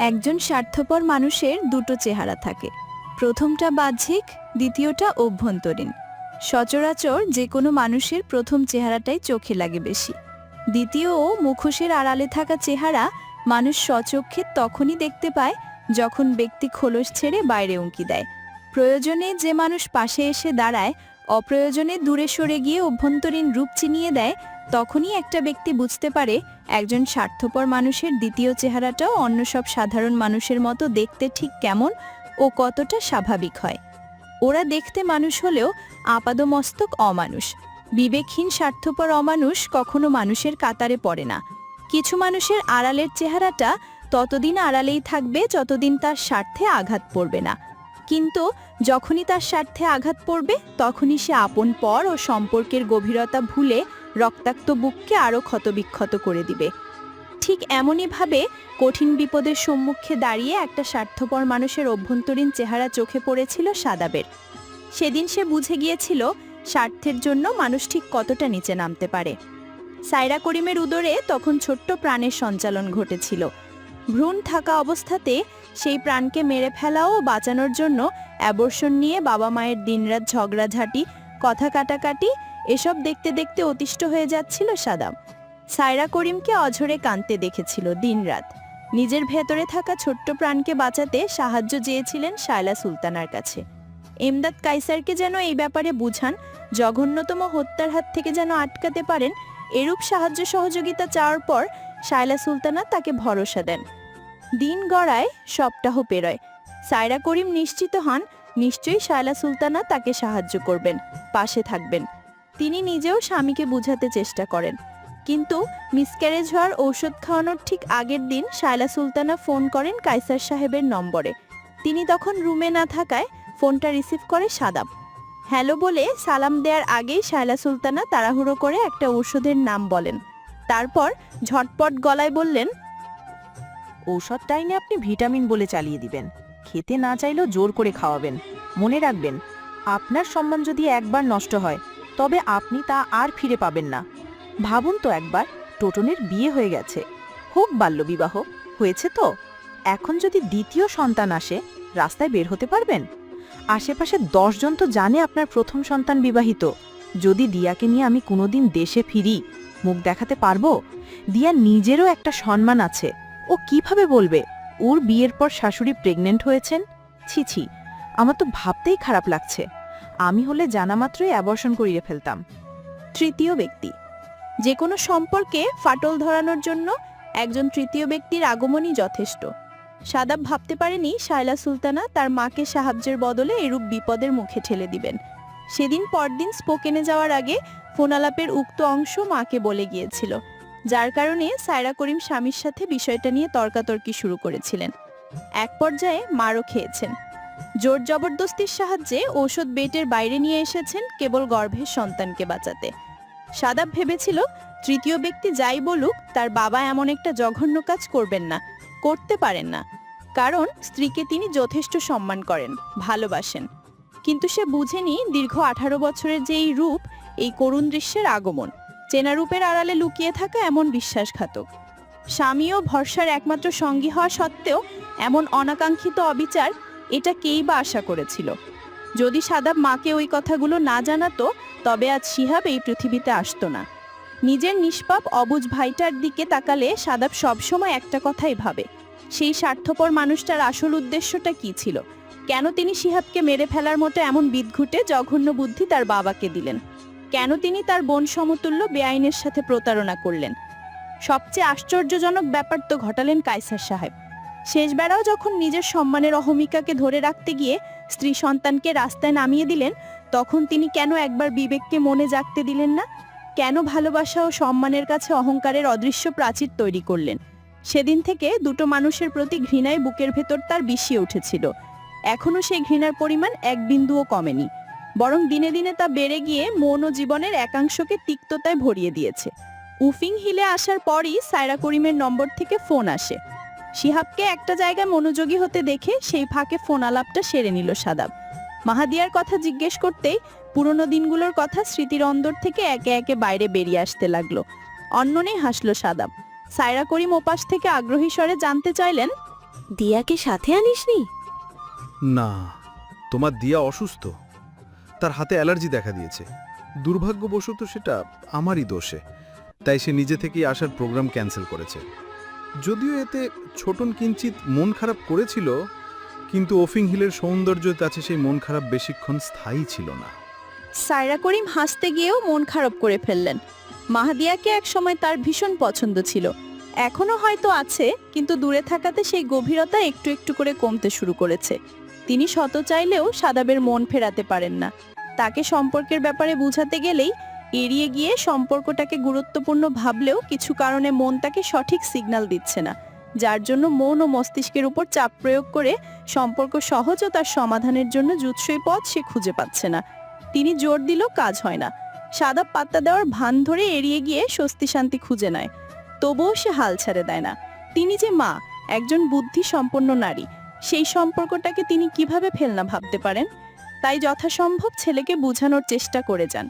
একজন স্বার্থপর মানুষের দুটো চেহারা থাকে। প্রথমটা বাহ্যিক, দ্বিতীয়টা অভ্যন্তরীণ। সচরাচর যে কোনো মানুষের প্রথম চেহারাটাই চোখে লাগে বেশি। দ্বিতীয় ও মুখোশের আড়ালে থাকা চেহারা মানুষ স্বচক্ষে তখনই দেখতে পায় যখন ব্যক্তি খোলস ছেড়ে বাইরে উঁকি দেয়। প্রয়োজনে যে মানুষ পাশে এসে দাঁড়ায়, অপ্রয়োজনে দূরে সরে গিয়ে অভ্যন্তরীণ রূপ চিনিয়ে দেয় তখনই একটা ব্যক্তি বুঝতে পারে একজন স্বার্থপর মানুষের দ্বিতীয় চেহারাটাও অন্য সব সাধারণ মানুষের মতো দেখতে ঠিক কেমন ও কতটা স্বাভাবিক হয়। ওরা দেখতে মানুষ হলেও আপাদমস্তক অমানুষ। বিবেকহীন স্বার্থপর অমানুষ কখনো মানুষের কাতারে পড়ে না। কিছু মানুষের আড়ালের চেহারাটা ততদিন আড়ালেই থাকবে যতদিন তার স্বার্থে আঘাত পড়বে না। কিন্তু যখনই তার স্বার্থে আঘাত পড়বে, তখনই সে আপন পর ও সম্পর্কের গভীরতা ভুলে রক্তাক্ত বুককে আরও ক্ষতবিক্ষত করে দিবে। ঠিক এমনইভাবে কঠিন বিপদের সম্মুখে দাঁড়িয়ে একটা স্বার্থপর মানুষের অভ্যন্তরীণ চেহারা চোখে পড়েছিল সাদাবের। সেদিন সে বুঝে গিয়েছিল স্বার্থের জন্য মানুষ ঠিক কতটা নিচে নামতে পারে। সাইরা করিমের উদরে তখন ছোট্ট প্রাণের সঞ্চালন ঘটেছিল। ভ্রূণ থাকা অবস্থাতে সেই প্রাণকে মেরে ফেলা ও বাঁচানোর জন্য অ্যাবর্ষণ নিয়ে বাবা মায়ের দিনরাত ঝগড়াঝাঁটি, কথা কাটাকাটি এসব দেখতে দেখতে অতিষ্ঠ হয়ে যাচ্ছিল সাদাম সায়রা করিমকে অঝরে কাঁদতে দেখেছিল দিনরাত। নিজের ভেতরে থাকা ছোট্ট প্রাণকে বাঁচাতে সাহায্য চেয়েছিলেন শায়লা সুলতানার কাছে। এমদাদ কাইসারকে যেন এই ব্যাপারে বুঝান, জঘন্যতম হত্যার হাত থেকে যেন আটকাতে পারেন, এরূপ সাহায্য সহযোগিতা চাওয়ার পর শায়লা সুলতানা তাকে ভরসা দেন। দিন গড়ায় সপ্তাহ পেরোয়। সায়রা করিম নিশ্চিত হন, নিশ্চয়ই শায়লা সুলতানা তাকে সাহায্য করবেন, পাশে থাকবেন। তিনি নিজেও স্বামীকে বুঝাতে চেষ্টা করেন। কিন্তু মিসক্যারেজ হওয়ার ঔষধ খাওয়ানোর ঠিক আগের দিন শায়লা সুলতানা ফোন করেন কাইসার সাহেবের নম্বরে। তিনি তখন রুমে না থাকায় ফোনটা রিসিভ করে সাদাব হ্যালো বলে সালাম দেওয়ার আগেই শায়লা সুলতানা তাড়াহুড়ো করে একটা ঔষধের নাম বলেন। তারপর ঝটপট গলায় বললেন ঔষধ টাইমে আপনি ভিটামিন বলে চালিয়ে দিবেন। খেতে না চাইলেও জোর করে খাওয়াবেন। মনে রাখবেন, আপনার সম্মান যদি একবার নষ্ট হয় তবে আপনি তা আর ফিরে পাবেন না। ভাবুন তো একবার, টোটনের বিয়ে হয়ে গেছে। হোক বাল্যবিবাহ, হয়েছে তো? এখন যদি দ্বিতীয় সন্তান আসে, রাস্তায় বের হতে পারবেন? আশেপাশে দশজন তো জানে আপনার প্রথম সন্তান বিবাহিত। যদি দিয়াকে নিয়ে আমি কোনোদিন দেশে ফিরি, মুখ দেখাতে পারব? দিয়া নিজেরও একটা সম্মান আছে। ও কীভাবে বলবে, ওর বিয়ের পর শাশুড়ি প্রেগনেন্ট হয়েছেন? ছি ছি, আমার তো ভাবতেই খারাপ লাগছে। আমি হলে জানা মাত্রই অ্যাবর্শন করিয়ে ফেলতাম। তৃতীয় ব্যক্তি। যে কোনো সম্পর্কে ফাটল ধরানোর জন্য একজন তৃতীয় ব্যক্তির আগমনই যথেষ্ট। সাদাব ভাবতে পারেনি শায়লা সুলতানা তার মাকে সাহায্যের বদলে এরূপ বিপদের মুখে ঠেলে দিবেন। সেদিন পরদিন স্পোকেনে যাওয়ার আগে ফোনালাপের উক্ত অংশ মাকে বলে গিয়েছিল, যার কারণে সায়রা করিম স্বামীর সাথে বিষয়টা নিয়ে তর্কাতর্কি শুরু করেছিলেন। এক পর্যায়ে মারও খেয়েছেন। জোর জবরদস্তির সাহায্যে ঔষধ বেটের বাইরে নিয়ে এসেছেন কেবল গর্ভের সন্তানকে বাঁচাতে। সাদাব ভেবেছিল, তৃতীয় ব্যক্তি যাই বলুক, তার বাবা এমন একটা জঘন্য কাজ করবেন না, করতে পারেন না। কারণ, স্ত্রীকে তিনি যথেষ্ট সম্মান করেন, ভালোবাসেন। কিন্তু সে বুঝেনি, দীর্ঘ আঠারো বছরের যে এই রূপ, এই করুণ দৃশ্যের আগমন, চেনা রূপের আড়ালে লুকিয়ে থাকা এমন বিশ্বাসঘাতক। স্বামী ও ভরসার একমাত্র সঙ্গী হওয়া সত্ত্বেও, এমন অনাকাঙ্ক্ষিত অবিচার এটা কেই বা আশা করেছিল। যদি সাদাব মাকে ওই কথাগুলো না জানাতো, তবে আজ শিহাব এই পৃথিবীতে আসতো না। নিজের নিষ্পাপ অবুজ ভাইটার দিকে তাকালে সাদাব সবসময় একটা কথাই ভাবে, সেই স্বার্থপর মানুষটার আসল উদ্দেশ্যটা কি ছিল? কেন তিনি শিহাবকে মেরে ফেলার মতো এমন বিদঘুটে, জঘন্য বুদ্ধি তার বাবাকে দিলেন? কেন তিনি তার বোন সমতুল্য বেআইনের সাথে প্রতারণা করলেন? সবচেয়ে আশ্চর্যজনক ব্যাপার তো ঘটালেন কাইসার সাহেব। শেষবেলাও যখন নিজের সম্মানের অহমিকাকে ধরে রাখতে গিয়ে স্ত্রী সন্তানকে রাস্তায় নামিয়ে দিলেন, তখন তিনি কেন একবার বিবেককে মনে জাগতে দিলেন না? কেন ভালোবাসা ও সম্মানের কাছে অহংকারের অদৃশ্য প্রাচীর তৈরি করলেন? সেদিন থেকে দুটো মানুষের প্রতি ঘৃণায় বুকের ভেতর তার বিষিয়ে উঠেছিল। এখনও সেই ঘৃণার পরিমাণ এক বিন্দুও কমেনি। বরং দিনে দিনে তা বেড়ে গিয়ে মন ও জীবনের একাংশকে তিক্ততায় ভরিয়ে দিয়েছে। উফিং হিলে আসার পরই সায়রা করিমের নম্বর থেকে ফোন আসে। শিহাবকে একটা জায়গায় মনোযোগী হতে দেখে সেই ফাঁকে ফোন আলাপটা সেরে নিল সাদাব। মাহাদিয়ার কথা জিজ্ঞেস করতেই পুরনো দিনগুলোর কথা স্মৃতির অন্দর থেকে একে একে বাইরে বেরিয়ে আসতে লাগল। অন্যনেই হাসলো সাদাব। সায়রা করিম ওপাশ থেকে আগ্রহী স্বরে জানতে চাইলেন, দিয়াকে সাথে আনিসনি? না, তোমার দিয়া অসুস্থ। তার হাতে অ্যালার্জি দেখা দিয়েছে। দুর্ভাগ্যবশত সেটা আমারই দোষে। তাই সে নিজে থেকেই আসার প্রোগ্রাম ক্যান্সেল করেছে। যদিও এতে ছোটন কিঞ্চিত মন খারাপ করেছিল, কিন্তু ওফিং হিলের সৌন্দর্যের কাছে সেই মন খারাপ বেশিক্ষণ স্থায়ী ছিল না। সায়রা করিম হাসতে গিয়েও মন খারাপ করে ফেললেন। মাহাদিয়াকে একসময় তার ভীষণ পছন্দ ছিল। এখনও হয়তো আছে, কিন্তু দূরে থাকাতে সেই গভীরতা একটু একটু করে কমতে শুরু করেছে। তিনি শত চাইলেও সাদাবের মন ফেরাতে পারেন না। তাকে সম্পর্কের ব্যাপারে বুঝাতে গেলেই এড়িয়ে গিয়ে সম্পর্কটাকে গুরুত্বপূর্ণ ভাবলেও কিছু কারণে মন তাকে সঠিক সিগন্যাল দিচ্ছে না, যার জন্য মন ও মস্তিষ্কের উপর চাপ প্রয়োগ করে সম্পর্ক সহজ ও তার সমাধানের জন্য জুৎসই পথ সে খুঁজে পাচ্ছে না। তিনি জোর দিলেও কাজ হয় না। সাদা পাত্তা দেওয়ার ভান ধরে এড়িয়ে গিয়ে স্বস্তি শান্তি খুঁজে নেয়। তবুও সে হাল ছেড়ে দেয় না। তিনি যে মা, একজন বুদ্ধি সম্পন্ন নারী, সেই সম্পর্কটাকে তিনি কীভাবে ফেলনা ভাবতে পারেন? তাই যথাসম্ভব ছেলেকে বোঝানোর চেষ্টা করে যান।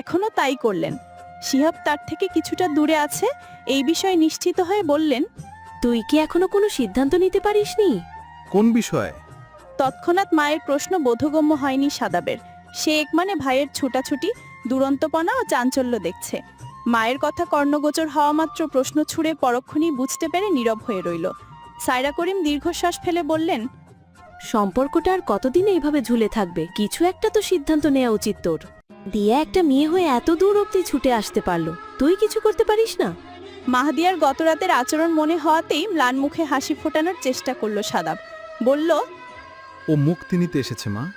এখনও তাই করলেন। শিহাব তার থেকে কিছুটা দূরে আছে এই বিষয়ে নিশ্চিত হয়ে বললেন তুই কি এখনও কোনো সিদ্ধান্ত নিতে পারিসনি? কোন বিষয়ে? তৎক্ষণাৎ মায়ের প্রশ্ন বোধগম্য হয়নি সাদাবের। সে একমানে ভাইয়ের ছুটাছুটি দুরন্তপনা ও চাঞ্চল্য দেখছে। মায়ের কথা কর্ণগোচর হওয়া মাত্র প্রশ্ন ছুড়ে পরক্ষণেই বুঝতে পেরে নীরব হয়ে রইল। সায়রা করিম দীর্ঘশ্বাস ফেলে বললেন সম্পর্কটা আর কতদিন এইভাবে ঝুলে থাকবে? কিছু একটা তো সিদ্ধান্ত নেওয়া উচিত তোর। দিয়া একটা মেয়ে হয়ে এত দূর অব্দি ছুটে আসতে পারল। তুই কিছু করতে পারিস না? মাহদিয়ার গতরাতের আচরণ মনে হওয়াতেই ম্লান মুখে হাসি ফোটানোর চেষ্টা করল সাদাব। বলল ও মুক্তি নিতে এসেছে মা।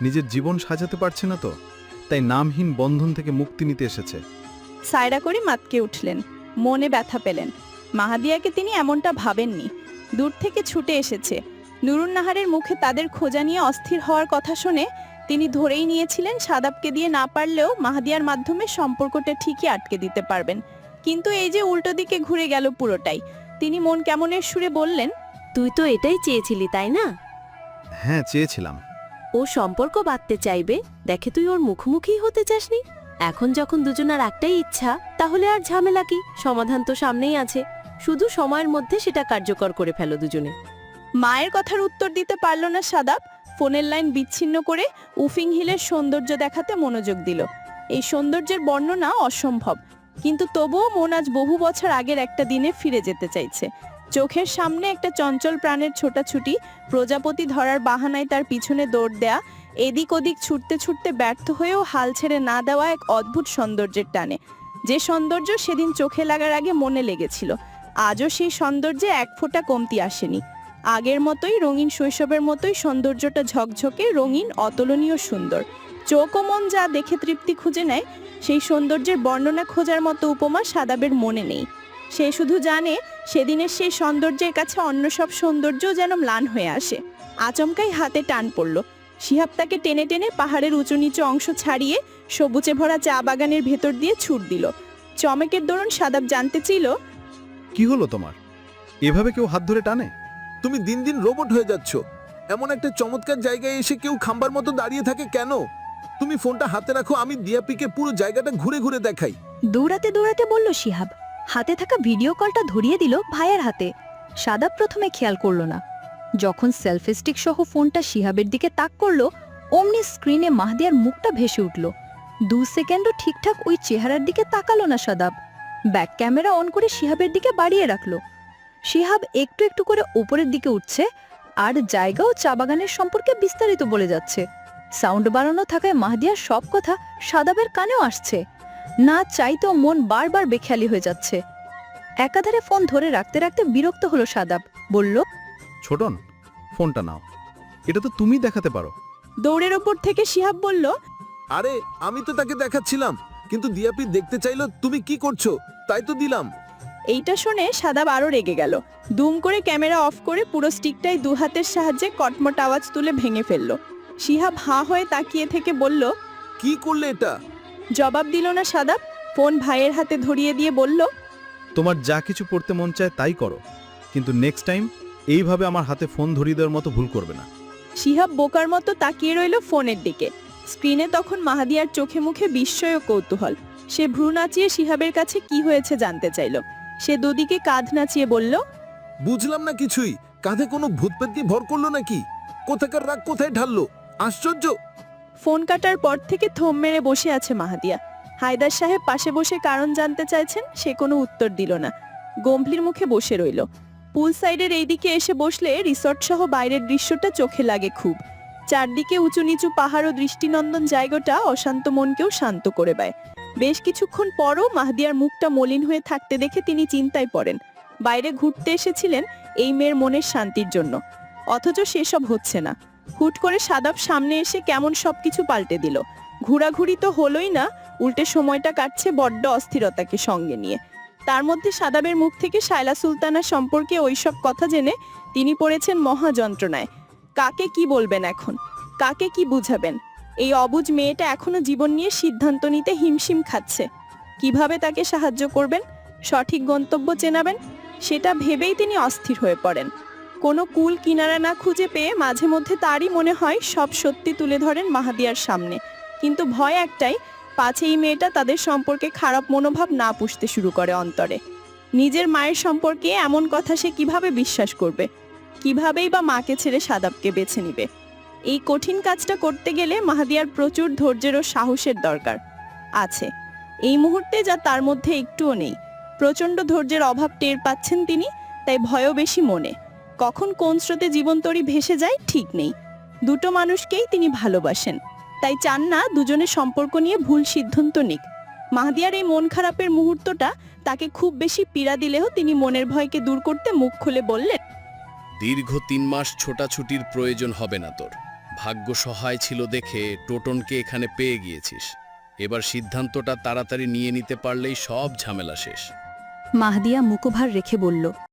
নিজের জীবন সাজাতে পারছে না তো তাই নামহীন বন্ধন থেকে মুক্তি নিতে এসেছে। সায়রা করিম মাতকে উঠলেন মনে ব্যথা পেলেন। মাহাদিয়াকে তিনি এমনটা ভাবেননি। দূর থেকে ছুটে এসেছে। নুরুন নাহারের মুখে তাদের খোঁজা নিয়ে অস্থির হওয়ার কথা শুনে তিনি ধরেই নিয়েছিলেন সাদাবকে দিয়ে না পারলেও মাহাদিয়ার মাধ্যমে সম্পর্কটা ঠিকই আটকে দিতে পারবেন। কিন্তু এই যে উল্টো দিকে ঘুরে গেল পুরোটাই তিনি মন কেমনের সুরে বললেন তুই তো এটাই চেয়েছিলি তাই না? হ্যাঁ চেয়েছিলাম। ও সম্পর্ক বাঁধতে চাইবে? দেখে তুই ওর মুখোমুখি হতে চাসনি? এখন যখন দুজনার একটাই ইচ্ছা তাহলে আর ঝামেলা কি? সমাধান তো সামনেই আছে। শুধু সময়ের মধ্যে সেটা কার্যকর করে ফেলো দুজনে। মায়ের কথার উত্তর দিতে পারল না সাদাব ফোনের লাইন বিচ্ছিন্ন করে উফিং হিলের সৌন্দর্য দেখাতে মনোযোগ দিল। এই সৌন্দর্যের বর্ণনা অসম্ভব, কিন্তু তবুও মন আজ বহু বছর আগের একটা দিনে ফিরে যেতে চাইছে। চোখের সামনে একটা চঞ্চল প্রাণের ছোটাছুটি, প্রজাপতি ধরার বাহানায় তার পিছনে দৌড় দেয়া, এদিক ওদিক ছুটতে ছুটতে ব্যর্থ হয়েও হাল ছেড়ে না দেওয়া এক অদ্ভুত সৌন্দর্যের টানে। যে সৌন্দর্য সেদিন চোখে লাগার আগে মনে লেগেছিল, আজও সেই সৌন্দর্যে এক ফোঁটা কমতি আসেনি। আগের মতোই রঙিন শৈশবের মতোই সৌন্দর্যটা ঝকঝকে রঙিন, অতুলনীয়, সুন্দর। চোখ ও মন যা দেখে তৃপ্তি খুঁজে নেয়, সেই সৌন্দর্যের বর্ণনা খোঁজার মতো উপমা সাদাবের মনে নেই। সে শুধু জানে, সেদিনের সেই সৌন্দর্যের কাছে অন্য সব সৌন্দর্যও যেন ম্লান হয়ে আসে। আচমকাই হাতে টান পড়ল। শিহাব তাকে টেনে টেনে পাহাড়ের উঁচু নিচু অংশ ছাড়িয়ে সবুজে ভরা চা বাগানের ভেতর দিয়ে ছুট দিল। চমেকের দরুন সাদাব জানতে চাইল, কি হলো তোমার? এভাবে কেউ হাত ধরে টানে? তুমি দিন দিন রোবট হয়ে যাচ্ছ। এমন একটা চমৎকার জায়গায় এসে কেউ খাম্বার মতো দাঁড়িয়ে থাকে কেন? তুমি ফোনটা হাতে রাখো, আমি দিয়াপিকে পুরো জায়গাটা ঘুরে ঘুরে দেখাই। দৌড়াতে দৌড়াতে বলল শিহাব, হাতে থাকা ভিডিও কলটা ধরিয়ে দিল ভাইয়ের হাতে। সাদাব প্রথমে খেয়াল করল না। যখন সেলফি স্টিক সহ ফোনটা শিহাবের দিকে তাক করল, অমনি স্ক্রিনে মাহদিয়ার মুখটা ভেসে উঠল। দু সেকেন্ডও ঠিকঠাক ওই চেহারার দিকে তাকালো না সাদাব। ব্যাক ক্যামেরা অন করে শিহাবের দিকে বাড়িয়ে রাখল। শিহাব একটু একটু করে ওপরের দিকে উঠছে আর জায়গা ও চা বাগানের সম্পর্কে বিস্তারিত বলে যাচ্ছে। সাউন্ড বাড়ানো থাকায় মাহদিয়ার সব কথা সাদাবের কানেও আসছে। না চাইতেও মন বারবার বেখেয়ালি হয়ে যাচ্ছে। একাধারে ফোন ধরে রাখতে রাখতে বিরক্ত হলো সাদাব বলল ছোটন ফোনটা নাও। এটা তো তুমি দেখাতে পারো। দৌড়ের ওপর থেকে শিহাব বলল আরে আমি তো তাকে দেখাচ্ছিলাম কিন্তু দিয়াপি দেখতে চাইলো তুমি কি করছ তাই তো দিলাম। এইটা শুনে সাদাব আরও রেগে গেল। দুম করে ক্যামেরা অফ করে পুরো স্টিকটাই দু হাতের সাহায্যে কটমট আওয়াজ তুলে ভেঙে ফেলল। শিহাব হাঁ হয়ে তাকিয়ে থেকে বলল কি করলে এটা? জবাব দিল না সাদাব ফোন ভাইয়ের হাতে ধরিয়ে দিয়ে বলল তোমার যা কিছু পড়তে মন চায় তাই করো। কিন্তু নেক্সট টাইম এইভাবে আমার হাতে ফোন ধরিয়ে দেওয়ার মতো ভুল করবে না। শিহাব বোকার মতো তাকিয়ে রইল ফোনের দিকে। স্ক্রিনে তখন মাহাদিয়ার চোখে মুখে বিস্ময় ও কৌতূহল। সে ভ্রু নাচিয়ে শিহাবের কাছে কি হয়েছে জানতে চাইল। সে দুদিকে কাঁধ নাচিয়ে বলল বুঝলাম না কিছুই। কাঁধে কোনো ভূতপেত্তি ভর করল নাকি? কোথাকার রাগ কোথায় ঢাললো? আশ্চর্য! ফোন কাটার পর থেকে থম মেরে বসে আছে মাহাদিয়া। হায়দার সাহেব পাশে বসে কারণ জানতে চাইছেন সে কোনো উত্তর দিল না। গম্ভীর মুখে বসে রইল। পুল সাইডের এইদিকে এসে বসলে রিসর্ট সহ বাইরের দৃশ্যটা চোখে লাগে খুব। চারদিকে উঁচু নিচু পাহাড় ও দৃষ্টিনন্দন জায়গাটা অশান্ত মনকেও শান্ত করে দেয়। বেশ কিছুক্ষণ পরও মাহদিয়ার মুখটা মলিন হয়ে থাকতে দেখে তিনি চিন্তায় পড়েন। বাইরে ঘুরতে এসেছিলেন এই মেয়ের মনের শান্তির জন্য। অথচ সেসব হচ্ছে না। হুট করে সাদাব সামনে এসে কেমন সবকিছু পাল্টে দিল। ঘোরাঘুরি তো হলোই না, উল্টে সময়টা কাটছে বড্ড অস্থিরতাকে সঙ্গে নিয়ে। তার মধ্যে সাদাবের মুখ থেকে শায়লা সুলতানা সম্পর্কে ওইসব কথা জেনে তিনি পড়েছেন মহা যন্ত্রণায় কাকে কি বলবেন এখন? কাকে কি বুঝাবেন? এই অবুজ মেয়েটা এখনও জীবন নিয়ে সিদ্ধান্ত নিতে হিমশিম খাচ্ছে। কীভাবে তাকে সাহায্য করবেন, সঠিক গন্তব্য চেনাবেন, সেটা ভেবেই তিনি অস্থির হয়ে পড়েন। কোনো কুল কিনারা না খুঁজে পেয়ে মাঝে মধ্যে তারই মনে হয় সব সত্যি তুলে ধরেন মাহাদিয়ার সামনে। কিন্তু ভয় একটাই পাছে এই মেয়েটা তাদের সম্পর্কে খারাপ মনোভাব না পুষতে শুরু করে অন্তরে। নিজের মায়ের সম্পর্কে এমন কথা সে কীভাবে বিশ্বাস করবে? কিভাবেই বা মাকে ছেড়ে সাদাবকে বেছে নিবে? এই কঠিন কাজটা করতে গেলে মাহাদিয়ার প্রচুর ধৈর্যের ও সাহসের দরকার। আছে। এই মুহূর্তে যা তার মধ্যে একটুও নেই। প্রচণ্ড ধৈর্যের অভাব টের পাচ্ছেন তিনি, তাই ভয়ও বেশি মনে। কখন কোন স্রোতে জীবনতরী ভেসে যায় ঠিক নেই। দুটো মানুষকেই তিনি ভালোবাসেন। তাই চান না দুজনের সম্পর্ক নিয়ে ভুল সিদ্ধান্ত নিক। মাহদিয়ার এই মন খারাপের মুহূর্তটা তাকে খুব বেশি পীড়া দিলেও তিনি মনের ভয়কে দূর করতে মুখ খুলে বললেন, দীর্ঘ তিন মাস ছোটাছুটির প্রয়োজন হবে না তোর। ভাগ্য সহায় ছিল দেখে টোটনকে এখানে পেয়ে গিয়েছিস। এবার সিদ্ধান্তটা তাড়াতাড়ি নিয়ে নিতে পারলেই সব ঝামেলা শেষ। মাহদিয়া মুখোভার রেখে বলল